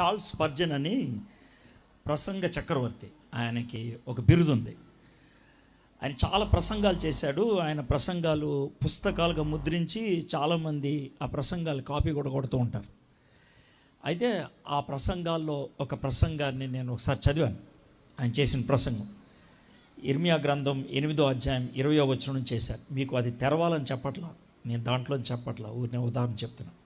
Charles పర్జన్ అని ప్రసంగ చక్రవర్తి. ఆయనకి ఒక బిరుదు ఉంది ఆయన చాలా ప్రసంగాలు చేశాడు. ఆయన ప్రసంగాలు పుస్తకాలుగా ముద్రించి చాలామంది ఆ ప్రసంగాలు కాపీ కూడా కొడుతూ ఉంటారు. అయితే ఆ ప్రసంగాల్లో ఒక ప్రసంగాన్ని నేను ఒకసారి చదివాను. ఆయన చేసిన ప్రసంగం. ఇర్మియా గ్రంథం ఎనిమిదో అధ్యాయం ఇరవయో వచనం చేశారు. మీకు అది తెరవాలని చెప్పట్లా? నేను దాంట్లో చెప్పట్లా? ఊరినే ఉదాహరణ చెప్తున్నాను.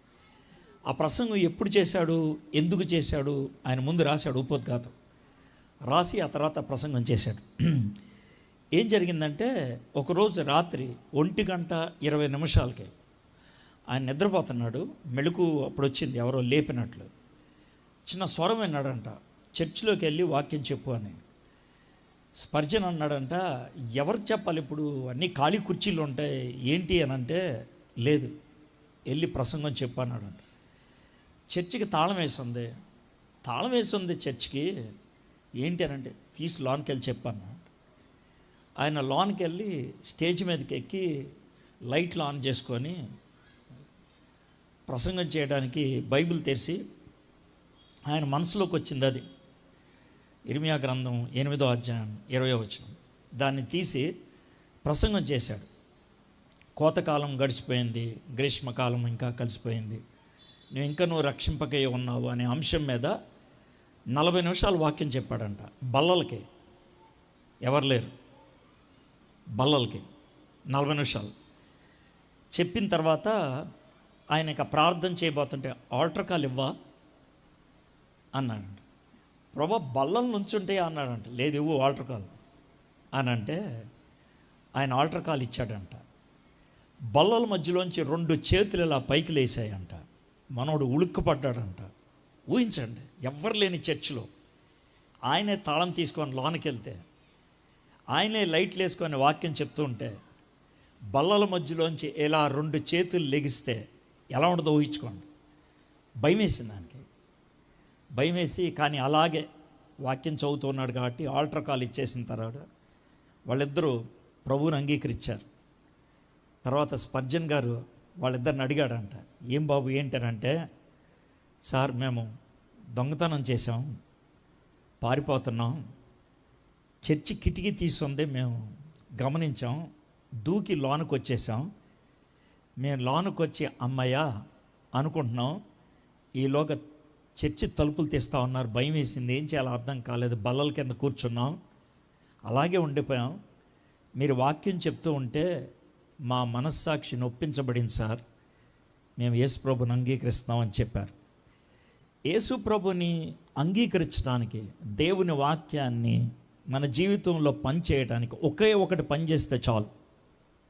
ఆ ప్రసంగం ఎప్పుడు చేశాడు? ఎందుకు చేశాడు? ఆయన ముందు రాశాడు ఉపోద్ఘాతం. రాసి ఆ తర్వాత ప్రసంగం చేశాడు. ఏం జరిగిందంటే ఒకరోజు రాత్రి ఒంటి గంట ఇరవై నిమిషాలకి ఆయన నిద్రపోతున్నాడు. మెళుకు అప్పుడు వచ్చింది ఎవరో లేపినట్లు. చిన్న స్వరం విన్నాడంట చర్చిలోకి వెళ్ళి వాక్యం చెప్పు అని. స్పర్జన్ అన్నాడంట ఎవరికి చెప్పాలి ఇప్పుడు? అన్నీ ఖాళీ కుర్చీలు ఉంటాయి. ఏంటి? అని అంటే లేదు. వెళ్ళి ప్రసంగం చెప్పు అన్నాడంట. చర్చికి తాళం వేసింది. తాళం వేసింది చర్చికి. ఏంటి అని అంటే తీసి లోన్కి వెళ్ళి చెప్పాను ఆయన లోన్కి వెళ్ళి స్టేజ్ మీదకి ఎక్కి లైట్లు ఆన్ చేసుకొని ప్రసంగం చేయడానికి బైబిల్ తెరిచి ఆయన మనసులోకి వచ్చింది అది. ఇర్మియా గ్రంథం ఎనిమిదో అధ్యాయం ఇరవై వచనం. దాన్ని తీసి ప్రసంగం చేశాడు. కోతకాలం గడిచిపోయింది గ్రీష్మకాలం ఇంకా కలిసిపోయింది. నువ్వు ఇంకా నువ్వు రక్షింపకై ఉన్నావు అనే అంశం మీద నలభై నిమిషాలు వాక్యం చెప్పాడంట. బల్లలకి. ఎవరు లేరు. బల్లలకి. నలభై నిమిషాలు. చెప్పిన తర్వాత ఆయన ఇక ప్రార్థన చేయబోతుంటే ఆల్టర్ కాల్ ఇవ్వా అన్నాడంట. ప్రభా బల్లలు నుంచుంటే అన్నాడంట. లేదు ఇవ్వు ఆల్టర్ కాల్ అని అంటే ఆయన ఆల్టర్ కాల్ ఇచ్చాడంట. బల్లల మధ్యలోంచి రెండు చేతులు ఇలా పైకి లేసాయంట. మనోడు ఉలుక్కుపడ్డాడంట. ఊహించండి ఎవ్వరు లేని చర్చిలో. ఆయనే తాళం తీసుకొని లోనికి వెళ్తే ఆయనే లైట్లు వేసుకొని వాక్యం చెప్తూ ఉంటే బల్లల మధ్యలోంచి ఇలా రెండు చేతులు లెగిస్తే ఎలా ఉంటుందో ఊహించుకోండి. భయం వేసింది దానికి. భయం వేసి కానీ అలాగే వాక్యం చదువుతున్నాడు కాబట్టి ఆల్టర్ కాల్ ఇచ్చేసిన తర్వాత వాళ్ళిద్దరూ ప్రభువుని అంగీకరించారు. తర్వాత స్పర్జన్ గారు వాళ్ళిద్దరిని అడిగాడంట ఏం బాబు ఏంటనంటే సార్ మేము దొంగతనం చేసాం పారిపోతున్నాం చర్చి కిటికీ తీసుంది మేము గమనించాం దూకి లోనికి వచ్చేసాం మేము లోనికి వచ్చి అమ్మయ్య అనుకుంటున్నాం ఈలోగా చర్చి తలుపులు తీస్తూ ఉన్నారు భయం వేసింది ఏం చేయాలో అర్థం కాలేదు బల్లల కింద కూర్చున్నాం అలాగే ఉండిపోయాం మీరు వాక్యం చెప్తూ ఉంటే మా మనస్సాక్షి నొప్పించబడింది సార్. మేము యేసు ప్రభుని అంగీకరిస్తామని చెప్పారు. యేసు ప్రభుని అంగీకరించడానికి దేవుని వాక్యాన్ని మన జీవితంలో పనిచేయడానికి ఒకే ఒకటి పని చేస్తే చాలు.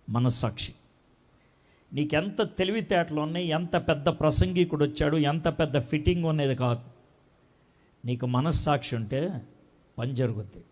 మనస్సాక్షి. నీకెంత తెలివితేటలు ఉన్నాయి ఎంత పెద్ద ప్రసంగికుడు వచ్చాడు ఎంత పెద్ద ఫిట్టింగ్ ఉన్నది కాదు. నీకు మనస్సాక్షి ఉంటే పని జరుగుద్ది.